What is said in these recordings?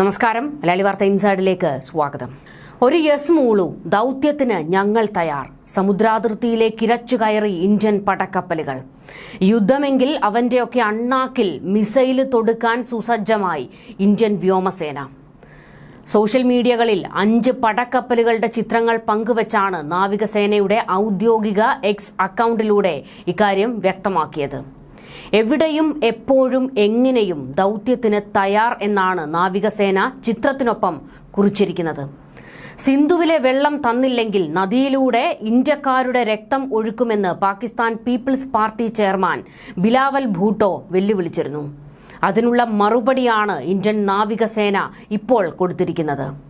നമസ്കാരം. മലയാളി വാർത്ത ഇൻസൈഡിലേക്ക് സ്വാഗതം. ഒരു യെസ് മൂളു ദൗത്യത്തിന് ഞങ്ങൾ തയ്യാർ. സമുദ്രാതിർത്തിയിലെ കിരച്ചു കയറി ഇന്ത്യൻ പടക്കപ്പലുകൾ. യുദ്ധമെങ്കിൽ അവന്റെയൊക്കെ അണ്ണാക്കിൽ മിസൈൽ തൊടുക്കാൻ സുസജ്ജമായി ഇന്ത്യൻ വ്യോമസേന. സോഷ്യൽ മീഡിയകളിൽ അഞ്ച് പടക്കപ്പലുകളുടെ ചിത്രങ്ങൾ പങ്കുവച്ചാണ് നാവികസേനയുടെ ഔദ്യോഗിക എക്സ് അക്കൗണ്ടിലൂടെ ഇക്കാര്യം വ്യക്തമാക്കിയത്. എവിടെയും എപ്പോഴും എങ്ങനെയും ദൗത്യത്തിന് തയ്യാർ എന്നാണ് നാവികസേന ചിത്രത്തിനൊപ്പം കുറിച്ചിരിക്കുന്നത്. സിന്ധുവിലെ വെള്ളം തന്നില്ലെങ്കിൽ നദിയിലൂടെ ഇന്ത്യക്കാരുടെ രക്തം ഒഴുക്കുമെന്ന് Pakistan peoples party chairman Bilawal Bhutto വെല്ലുവിളിച്ചിരുന്നു. അതിനുള്ള മറുപടിയാണ് ഇന്ത്യൻ നാവികസേന ഇപ്പോൾ കൊടുത്തിരിക്കുന്നത്.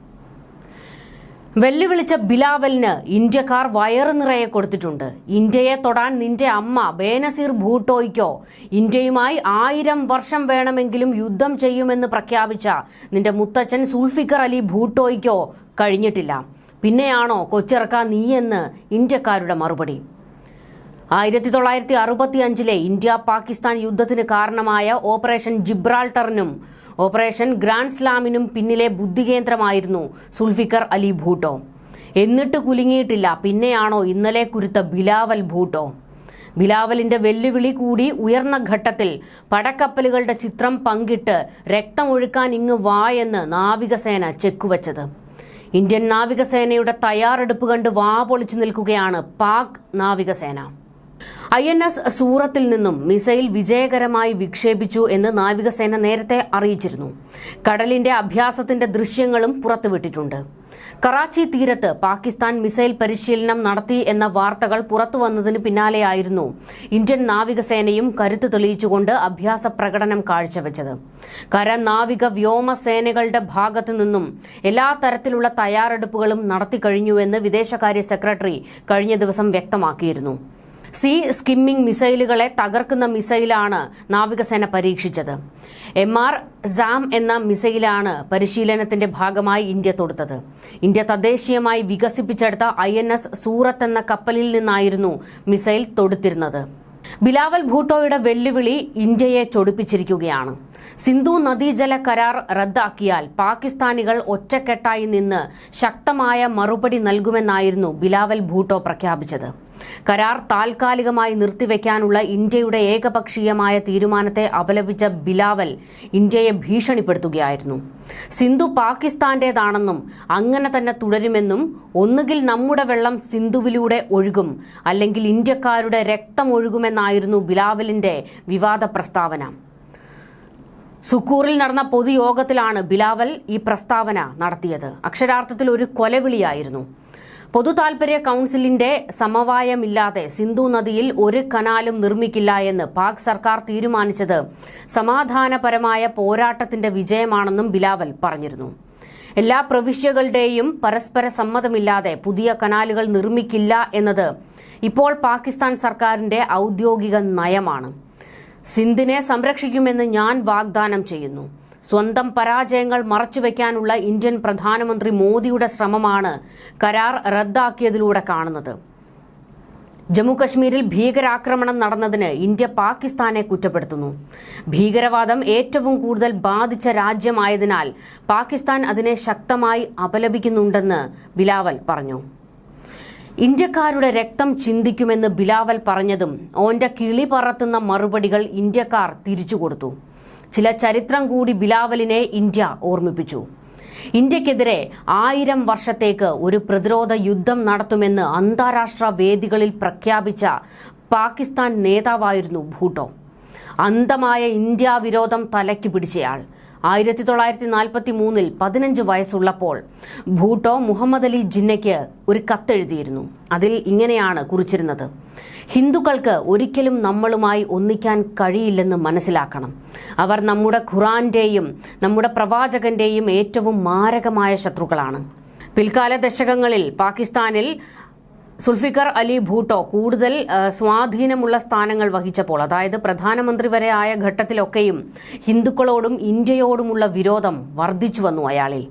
വെല്ലുവിളിച്ച ബിലാവലിന് ഇന്ത്യക്കാർ വയറ് നിറയെ കൊടുത്തിട്ടുണ്ട്. ഇന്ത്യയെ തൊടാൻ നിന്റെ അമ്മ ബേനസീർ ഭൂട്ടോയ്ക്കോ ഇന്ത്യയുമായി ആയിരം വർഷം വേണമെങ്കിലും യുദ്ധം ചെയ്യുമെന്ന് പ്രഖ്യാപിച്ച നിന്റെ മുത്തച്ഛൻ സുൽഫിക്കർ അലി ഭൂട്ടോയ്ക്കോ കഴിഞ്ഞിട്ടില്ല. പിന്നെയാണോ കൊച്ചിറക്ക നീയെന്ന് ഇന്ത്യക്കാരുടെ മറുപടി? ആയിരത്തി തൊള്ളായിരത്തി അറുപത്തി അഞ്ചിലെ ഇന്ത്യ പാകിസ്ഥാൻ യുദ്ധത്തിന് കാരണമായ ഓപ്പറേഷൻ ജിബ്രാൾട്ടറിനും ഓപ്പറേഷൻ ഗ്രാൻഡ് സ്ലാമിനും പിന്നിലെ ബുദ്ധികേന്ദ്രമായിരുന്നു സുൽഫിക്കർ അലി ഭൂട്ടോ. എന്നിട്ട് കുലുങ്ങിയിട്ടില്ല പിന്നെയാണോ ഇന്നലെ കുരുത്ത ബിലാവൽ ഭൂട്ടോ. ബിലാവലിന്റെ വെല്ലുവിളി കൂടി ഉയർന്ന ഘട്ടത്തിൽ പടക്കപ്പലുകളുടെ ചിത്രം പങ്കിട്ട് രക്തമൊഴുക്കാൻ ഇങ്ങ് വാ എന്ന് നാവികസേന ചെക്കുവച്ചത്. ഇന്ത്യൻ നാവികസേനയുടെ തയ്യാറെടുപ്പ് കണ്ട് വാ പൊളിച്ചു നിൽക്കുകയാണ് പാക് നാവികസേന. ഐ എൻ എസ് സൂറത്തിൽ നിന്നും മിസൈൽ വിജയകരമായി വിക്ഷേപിച്ചു എന്ന് നാവികസേന നേരത്തെ അറിയിച്ചിരുന്നു. കടലിന്റെ അഭ്യാസത്തിന്റെ ദൃശ്യങ്ങളും പുറത്തുവിട്ടിട്ടുണ്ട്. കറാച്ചി തീരത്ത് പാകിസ്ഥാൻ മിസൈൽ പരിശീലനം നടത്തി എന്ന വാർത്തകൾ പുറത്തുവന്നതിന് പിന്നാലെയായിരുന്നു ഇന്ത്യൻ നാവികസേനയും കരുത്ത് തെളിയിച്ചുകൊണ്ട് അഭ്യാസ പ്രകടനം കാഴ്ചവെച്ചത്. കര നാവിക വ്യോമസേനകളുടെ ഭാഗത്തു നിന്നും എല്ലാ തരത്തിലുള്ള തയ്യാറെടുപ്പുകളും നടത്തിക്കഴിഞ്ഞുവെന്ന് വിദേശകാര്യ സെക്രട്ടറി കഴിഞ്ഞ ദിവസം വ്യക്തമാക്കിയിരുന്നു. സി സ്കിമ്മിംഗ് മിസൈലുകളെ തകർക്കുന്ന മിസൈലാണ് നാവികസേന പരീക്ഷിച്ചത്. എം ആർ സാം എന്ന മിസൈലാണ് പരിശീലനത്തിന്റെ ഭാഗമായി ഇന്ത്യ തൊടുത്തത്. ഇന്ത്യ തദ്ദേശീയമായി വികസിപ്പിച്ചെടുത്ത ഐ എൻ എസ് സൂറത്ത് എന്ന കപ്പലിൽ നിന്നായിരുന്നു മിസൈൽ തൊടുത്തിരുന്നത്. ബിലാവൽ ഭൂട്ടോയുടെ വെല്ലുവിളി ഇന്ത്യയെ ചൊടിപ്പിച്ചിരിക്കുകയാണ്. സിന്ധു നദീജല കരാർ റദ്ദാക്കിയാൽ പാകിസ്ഥാനികൾ ഒറ്റക്കെട്ടായി നിന്ന് ശക്തമായ മറുപടി നൽകുമെന്നായിരുന്നു ബിലാവൽ ഭൂട്ടോ പ്രഖ്യാപിച്ചത്. കരാർ താൽക്കാലികമായി നിർത്തിവെക്കാനുള്ള ഇന്ത്യയുടെ ഏകപക്ഷീയമായ തീരുമാനത്തെ അപലപിച്ച ബിലാവൽ ഇന്ത്യയെ ഭീഷണിപ്പെടുത്തുകയായിരുന്നു. സിന്ധു പാകിസ്ഥാന്റേതാണെന്നും അങ്ങനെ തന്നെ തുടരുമെന്നും ഒന്നുകിൽ നമ്മുടെ വെള്ളം സിന്ധുവിലൂടെ ഒഴുകും അല്ലെങ്കിൽ ഇന്ത്യക്കാരുടെ രക്തം ഒഴുകുമെന്നായിരുന്നു ബിലാവലിന്റെ വിവാദ പ്രസ്താവന. സുക്കൂറിൽ നടന്ന പൊതുയോഗത്തിലാണ് ബിലാവൽ ഈ പ്രസ്താവന നടത്തിയത്. അക്ഷരാർത്ഥത്തിൽ ഒരു കൊലവിളിയായിരുന്നു. പൊതു താൽപര്യ കൗൺസിലിന്റെ സമവായമില്ലാതെ സിന്ധു നദിയിൽ ഒരു കനാലും നിർമ്മിക്കില്ല എന്ന് പാക് സർക്കാർ തീരുമാനിച്ചത് സമാധാനപരമായ പോരാട്ടത്തിന്റെ വിജയമാണെന്നും ബിലാവൽ പറഞ്ഞിരുന്നു. എല്ലാ പ്രവിശ്യകളുടെയും പരസ്പര സമ്മതമില്ലാതെ പുതിയ കനാലുകൾ നിർമ്മിക്കില്ല എന്നത് ഇപ്പോൾ പാകിസ്ഥാൻ സർക്കാരിന്റെ ഔദ്യോഗിക നയമാണ്. സിന്ധിനെ സംരക്ഷിക്കുമെന്ന് ഞാൻ വാഗ്ദാനം ചെയ്യുന്നു. സ്വന്തം പരാജയങ്ങൾ മറച്ചുവെക്കാനുള്ള ഇന്ത്യൻ പ്രധാനമന്ത്രി മോദിയുടെ ശ്രമമാണ് കരാർ റദ്ദാക്കിയതിലൂടെ കാണുന്നത്. ജമ്മുകശ്മീരിൽ ഭീകരാക്രമണം നടന്നതിന് ഇന്ത്യ പാകിസ്ഥാനെ കുറ്റപ്പെടുത്തുന്നു. ഭീകരവാദം ഏറ്റവും കൂടുതൽ ബാധിച്ച രാജ്യമായതിനാൽ പാകിസ്ഥാൻ അതിനെ ശക്തമായി അപലപിക്കുന്നുണ്ടെന്ന് ബിലാവൽ പറഞ്ഞു. ഇന്ത്യക്കാരുടെ രക്തം ചിന്തിക്കുമെന്ന് ബിലാവൽ പറഞ്ഞതും ഓന്റെ കിളി പറത്തുന്ന മറുപടികൾ ഇന്ത്യക്കാർ തിരിച്ചുകൊടുത്തു. ചില ചരിത്രം കൂടി ബിലാവലിനെ ഇന്ത്യ ഓർമ്മിപ്പിച്ചു. ഇന്ത്യക്കെതിരെ ആയിരം വർഷത്തേക്ക് ഒരു പ്രതിരോധ യുദ്ധം നടത്തുമെന്ന് അന്താരാഷ്ട്ര വേദികളിൽ പ്രഖ്യാപിച്ച പാകിസ്ഥാൻ നേതാവായിരുന്നു ഭൂട്ടോ. അന്തമായ ഇന്ത്യ വിരോധം തലയ്ക്ക് പിടിച്ചയാൾ. ആയിരത്തി തൊള്ളായിരത്തി നാൽപ്പത്തി മൂന്നിൽ പതിനഞ്ച് വയസ്സുള്ളപ്പോൾ ഭൂട്ടോ മുഹമ്മദ് അലി ജിന്നയ്ക്ക് ഒരു കത്തെഴുതിയിരുന്നു. അതിൽ ഇങ്ങനെയാണ് കുറിച്ചിരുന്നത്. ഹിന്ദുക്കൾക്ക് ഒരിക്കലും നമ്മളുമായി ഒന്നിക്കാൻ കഴിയില്ലെന്ന് മനസ്സിലാക്കണം. അവർ നമ്മുടെ ഖുറാന്റെയും നമ്മുടെ പ്രവാചകന്റെയും ഏറ്റവും മാരകമായ ശത്രുക്കളാണ്. പിൽക്കാല ദശകങ്ങളിൽ പാകിസ്ഥാനിൽ സുൽഫിക്കർ അലി ഭൂട്ടോ കൂടുതൽ സ്വാധീനമുള്ള സ്ഥാനങ്ങൾ വഹിച്ചപ്പോൾ അതായത് പ്രധാനമന്ത്രി വരെ ആയ ഘട്ടത്തിലൊക്കെയും ഹിന്ദുക്കളോടും ഇന്ത്യയോടുമുള്ള വിരോധം വർദ്ധിച്ചു വന്നു അയാളിൽ.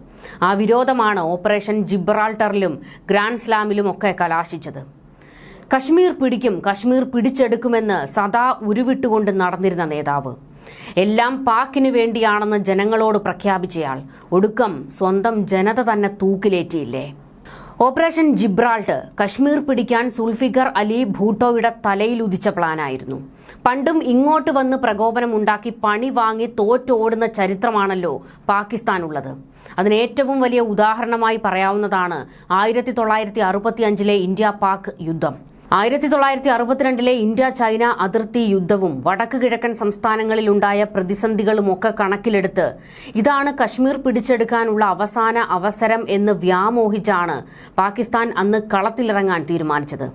ആ വിരോധമാണ് ഓപ്പറേഷൻ ജിബ്രാൾട്ടറിലും ഗ്രാൻഡ് സ്ലാമിലും ഒക്കെ കലാശിച്ചത്. കശ്മീർ പിടിക്കും കശ്മീർ പിടിച്ചെടുക്കുമെന്ന് സദാ ഉരുവിട്ടുകൊണ്ട് നടന്നിരുന്ന നേതാവ്. എല്ലാം പാക്കിന് വേണ്ടിയാണെന്ന് ജനങ്ങളോട് പ്രഖ്യാപിച്ചയാൾ. ഒടുക്കം സ്വന്തം ജനത തന്നെ തൂക്കിലേറ്റിയില്ലേ? ഓപ്പറേഷൻ ജിബ്രാൾട്ട് കശ്മീർ പിടിക്കാൻ സുൽഫിഗർ അലി ഭൂട്ടോയുടെ തലയിൽ ഉദിച്ച പ്ലാനായിരുന്നു. പണ്ടും ഇങ്ങോട്ട് വന്ന് പ്രകോപനമുണ്ടാക്കി പണി വാങ്ങി തോറ്റോടുന്ന ചരിത്രമാണല്ലോ പാകിസ്ഥാനുള്ളത്. അതിന് ഏറ്റവും വലിയ ഉദാഹരണമായി പറയാവുന്നതാണ് ആയിരത്തി തൊള്ളായിരത്തി അറുപത്തി അഞ്ചിലെ ഇന്ത്യ പാക് യുദ്ധം. ആയിരത്തി തൊള്ളായിരത്തി അറുപത്തിരണ്ടിലെ ഇന്ത്യ ചൈന അതിർത്തി യുദ്ധവും വടക്ക് കിഴക്കൻ സംസ്ഥാനങ്ങളിലുണ്ടായ പ്രതിസന്ധികളുമൊക്കെ കണക്കിലെടുത്ത് ഇതാണ് കശ്മീർ പിടിച്ചെടുക്കാനുള്ള അവസാന അവസരം എന്ന് വ്യാമോഹിച്ചാണ് പാകിസ്ഥാൻ അന്ന് കളത്തിലിറങ്ങാൻ തീരുമാനിച്ചത്.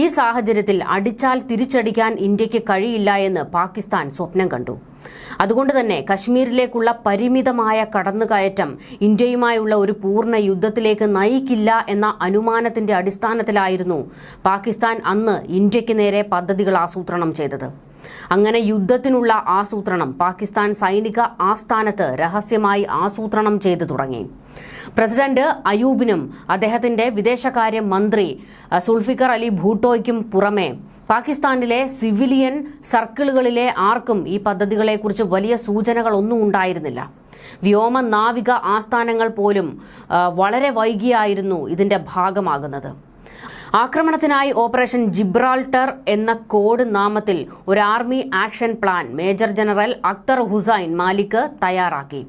ഈ സാഹചര്യത്തിൽ അടിച്ചാൽ തിരിച്ചടിക്കാൻ ഇന്ത്യയ്ക്ക് കഴിയില്ല എന്ന് പാകിസ്ഥാൻ സ്വപ്നം കണ്ടു. അതുകൊണ്ട് തന്നെ കശ്മീരിലേക്കുള്ള പരിമിതമായ കടന്നുകയറ്റം ഇന്ത്യയുമായുള്ള ഒരു പൂർണ യുദ്ധത്തിലേക്ക് നയിക്കില്ല എന്ന അനുമാനത്തിന്റെ അടിസ്ഥാനത്തിലായിരുന്നു പാകിസ്ഥാൻ അന്ന് ഇന്ത്യയ്ക്ക് നേരെ പദ്ധതികൾ ആസൂത്രണം ചെയ്തത്. അങ്ങനെ യുദ്ധത്തിനുള്ള ആസൂത്രണം പാകിസ്ഥാൻ സൈനിക ആസ്ഥാനത്ത് രഹസ്യമായി ആസൂത്രണം ചെയ്തു തുടങ്ങി. പ്രസിഡന്റ് അയൂബിനും അദ്ദേഹത്തിന്റെ വിദേശകാര്യ മന്ത്രി സുൽഫിക്കർ അലി ഭൂട്ടോയ്ക്കും പുറമെ പാകിസ്ഥാനിലെ സിവിലിയൻ സർക്കിളുകളിലെ ആർക്കും ഈ പദ്ധതികളെക്കുറിച്ച് വലിയ സൂചനകളൊന്നും ഉണ്ടായിരുന്നില്ല. വ്യോമ നാവിക ആസ്ഥാനങ്ങൾ പോലും വളരെ വൈകിയായിരുന്നു ഇതിന്റെ ഭാഗമാകുന്നത്. ആക്രമണത്തിനായി ഓപ്പറേഷൻ ജിബ്രാൾട്ടർ എന്ന കോഡ് നാമത്തിൽ ഒരു army action plan major general Akhtar Hussain Malik തയ്യാറാക്കി.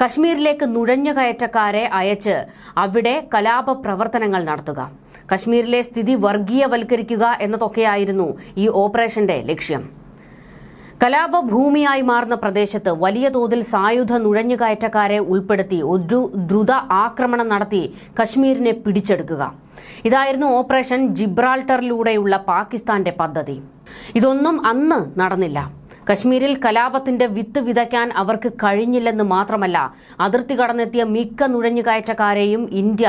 കശ്മീരിലേക്ക് നുഴഞ്ഞുകയറ്റക്കാരെ അയച്ച് അവിടെ കലാപ പ്രവർത്തനങ്ങൾ നടത്തുക. കശ്മീരിലെ സ്ഥിതി വർഗീയവൽക്കരിക്കുക എന്നതൊക്കെയായിരുന്നു ഈ ഓപ്പറേഷന്റെ ലക്ഷ്യം. കലാപഭൂമിയായി മാറുന്ന പ്രദേശത്ത് വലിയ തോതിൽ സായുധ നുഴഞ്ഞുകയറ്റക്കാരെ ഉൾപ്പെടുത്തി ഒരു ദ്രുത ആക്രമണം നടത്തി കശ്മീരിനെ പിടിച്ചെടുക്കുക. ഇതായിരുന്നു ഓപ്പറേഷൻ ജിബ്രാൾട്ടറിലൂടെയുള്ള പാകിസ്ഥാന്റെ പദ്ധതി. ഇതൊന്നും അന്ന് നടന്നില്ല. കശ്മീരിൽ കലാപത്തിന്റെ വിത്ത് വിതയ്ക്കാൻ അവർക്ക് കഴിഞ്ഞില്ലെന്ന് മാത്രമല്ല അതിർത്തി കടന്നെത്തിയ മിക്ക നുഴഞ്ഞുകയറ്റക്കാരെയും ഇന്ത്യ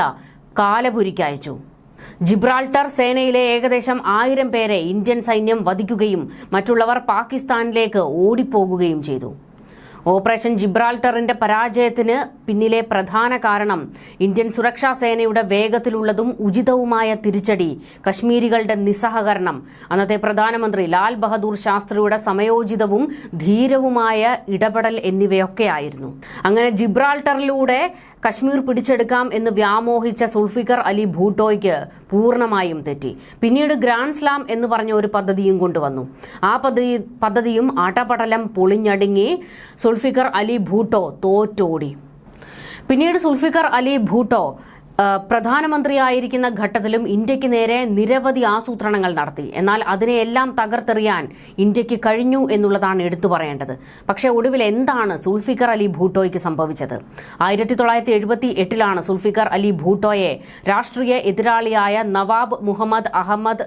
കാലപുരിക്കയച്ചു ജിബ്രാൾട്ടർ സേനയിലെ ഏകദേശം ആയിരം പേരെ ഇന്ത്യൻ സൈന്യം വധിക്കുകയും മറ്റുള്ളവർ പാകിസ്ഥാനിലേക്ക് ഓടിപ്പോകുകയും ചെയ്തു. ഓപ്പറേഷൻ ജിബ്രാൾട്ടറിന്റെ പരാജയത്തിന് പിന്നിലെ പ്രധാന കാരണം ഇന്ത്യൻ സുരക്ഷാ സേനയുടെ വേഗത്തിലുള്ളതും ഉചിതവുമായ തിരിച്ചടി കശ്മീരികളുടെ നിസ്സഹകരണം. അന്നത്തെ പ്രധാനമന്ത്രി ലാൽ ബഹദൂർ ശാസ്ത്രിയുടെ സമയോചിതവും ധീരവുമായ ഇടപെടൽ എന്നിവയൊക്കെയായിരുന്നു. അങ്ങനെ ജിബ്രാൾട്ടറിലൂടെ കശ്മീർ പിടിച്ചെടുക്കാം എന്ന് വ്യാമോഹിച്ച സുൽഫിക്കർ അലി ഭൂട്ടോയ്ക്ക് പൂർണമായും തെറ്റി. പിന്നീട് ഗ്രാൻഡ് സ്ലാം എന്ന് പറഞ്ഞ ഒരു പദ്ധതിയും കൊണ്ടുവന്നു. ആ പദ്ധതി പദ്ധതിയും ആട്ടപടലം പൊളിഞ്ഞടുങ്ങി. സുൾഫിക്കർ അലി ഭൂട്ടോ തോറ്റോടി. പിന്നീട് സുൽഫിക്കർ അലി ഭൂട്ടോ പ്രധാനമന്ത്രിയായിരിക്കുന്ന ഘട്ടത്തിലും ഇന്ത്യയ്ക്ക് നേരെ നിരവധി ആസൂത്രണങ്ങൾ നടത്തി. എന്നാൽ അതിനെയെല്ലാം തകർത്തെറിയാൻ ഇന്ത്യയ്ക്ക് കഴിഞ്ഞു എന്നുള്ളതാണ് എടുത്തു പറയേണ്ടത്. പക്ഷേ ഒടുവിൽ എന്താണ് സുൽഫിക്കർ അലി ഭൂട്ടോയ്ക്ക് സംഭവിച്ചത്? ആയിരത്തി തൊള്ളായിരത്തി എഴുപത്തി എട്ടിലാണ് സുൽഫിക്കർ അലി ഭൂട്ടോയെ രാഷ്ട്രീയ എതിരാളിയായ നവാബ് മുഹമ്മദ് അഹമ്മദ്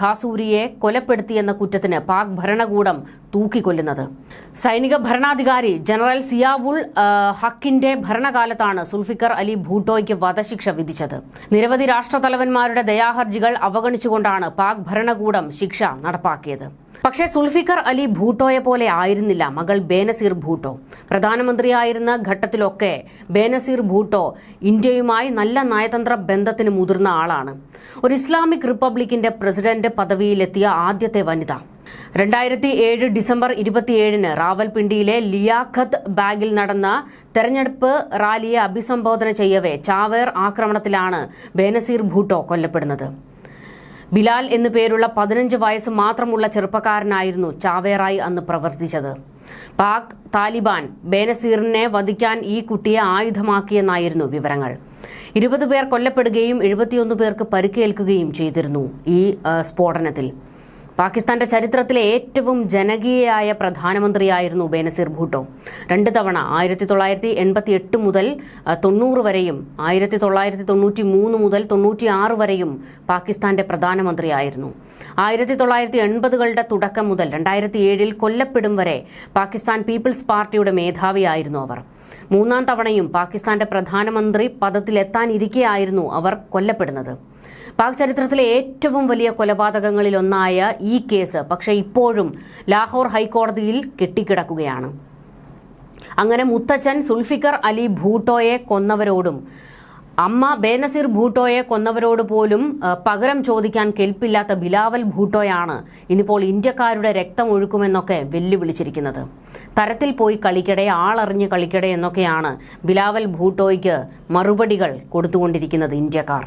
ഖാസൂരിയെ കൊലപ്പെടുത്തിയെന്ന കുറ്റത്തിന് പാക് ഭരണകൂടം തൂക്കിക്കൊല്ലുന്നത്. സൈനിക ഭരണാധികാരി ജനറൽ സിയാവുൾ ഹക്കിന്റെ ഭരണകാലത്താണ് സുൽഫിക്കർ അലി ഭൂട്ടോയ്ക്ക് വധശിക്ഷ വിധിച്ചത്. നിരവധി രാഷ്ട്രതലവന്മാരുടെ ദയാഹർജികൾ അവഗണിച്ചുകൊണ്ടാണ് പാക് ഭരണകൂടം ശിക്ഷ നടപ്പാക്കിയത്. പക്ഷേ സുൽഫിക്കർ അലി ഭൂട്ടോയെ പോലെ ആയിരുന്നില്ല മകൾ ബേനസീർ ഭൂട്ടോ. പ്രധാനമന്ത്രിയായിരുന്ന ഘട്ടത്തിലൊക്കെ ബേനസീർ ഭൂട്ടോ ഇന്ത്യയുമായി നല്ല നയതന്ത്ര ബന്ധത്തിന് മുതിർന്ന ആളാണ്. ഒരു ഇസ്ലാമിക് റിപ്പബ്ലിക്കിന്റെ പ്രസിഡന്റ് പദവിയിലെത്തിയ ആദ്യത്തെ വനിത. രണ്ടായിരത്തി ഏഴ് ഡിസംബർ ഇരുപത്തിയേഴിന് റാവൽപിണ്ടിയിലെ ലിയാഖത്ത് ബാഗിൽ നടന്ന തെരഞ്ഞെടുപ്പ് റാലിയെ അഭിസംബോധന ചെയ്യവേ ചാവേർ ആക്രമണത്തിലാണ് ബേനസീർ ഭൂട്ടോ കൊല്ലപ്പെടുന്നത്. ബിലാൽ എന്നു പേരുള്ള പതിനഞ്ച് വയസ്സ് മാത്രമുള്ള ചെറുപ്പക്കാരനായിരുന്നു ചാവേറായി അന്ന് പ്രവർത്തിച്ചത്. പാക് താലിബാൻ ബേനസീറിനെ വധിക്കാൻ ഈ കുട്ടിയെ ആയുധമാക്കിയെന്നായിരുന്നു വിവരങ്ങൾ. ഇരുപത് പേർ കൊല്ലപ്പെടുകയും എഴുപത്തിയൊന്ന് പേർക്ക് പരിക്കേൽക്കുകയും ചെയ്തിരുന്നു ഈ സ്ഫോടനത്തിൽ. പാകിസ്ഥാന്റെ ചരിത്രത്തിലെ ഏറ്റവും ജനകീയയായ പ്രധാനമന്ത്രിയായിരുന്നു ബേനസീർ ഭൂട്ടോ. രണ്ട് തവണ ആയിരത്തി തൊള്ളായിരത്തി എൺപത്തി എട്ട് മുതൽ തൊണ്ണൂറ് വരെയും ആയിരത്തി തൊള്ളായിരത്തി തൊണ്ണൂറ്റി മൂന്ന് മുതൽ തൊണ്ണൂറ്റി ആറ് വരെയും പാകിസ്ഥാന്റെ പ്രധാനമന്ത്രിയായിരുന്നു. ആയിരത്തി തൊള്ളായിരത്തി എൺപതുകളുടെ തുടക്കം മുതൽ രണ്ടായിരത്തി ഏഴിൽ കൊല്ലപ്പെടും വരെ പാകിസ്ഥാൻ പീപ്പിൾസ് പാർട്ടിയുടെ മേധാവിയായിരുന്നു അവർ. മൂന്നാം തവണയും പാകിസ്ഥാന്റെ പ്രധാനമന്ത്രി പദത്തിലെത്താനിരിക്കെയായിരുന്നു അവർ കൊല്ലപ്പെടുന്നത്. പാക് ചരിത്രത്തിലെ ഏറ്റവും വലിയ കൊലപാതകങ്ങളിലൊന്നായ ഈ കേസ് പക്ഷേ ഇപ്പോഴും ലാഹോർ ഹൈക്കോടതിയിൽ കെട്ടിക്കിടക്കുകയാണ്. അങ്ങനെ മുത്തച്ഛൻ സുൽഫിക്കർ അലി ഭൂട്ടോയെ കൊന്നവരോടും അമ്മ ബേനസീർ ഭൂട്ടോയെ കൊന്നവരോട് പോലും പകരം ചോദിക്കാൻ കെൽപ്പില്ലാത്ത ബിലാവൽ ഭൂട്ടോയാണ് ഇന്നിപ്പോൾ ഇന്ത്യക്കാരുടെ രക്തം ഒഴുക്കുമെന്നൊക്കെ വെല്ലുവിളിച്ചിരിക്കുന്നത്. തരത്തിൽ പോയി കളിക്കടെ ആളറിഞ്ഞ് കളിക്കടേ എന്നൊക്കെയാണ് ബിലാവൽ ഭൂട്ടോയ്ക്ക് മറുപടികൾ കൊടുത്തുകൊണ്ടിരിക്കുന്നത് ഇന്ത്യക്കാർ.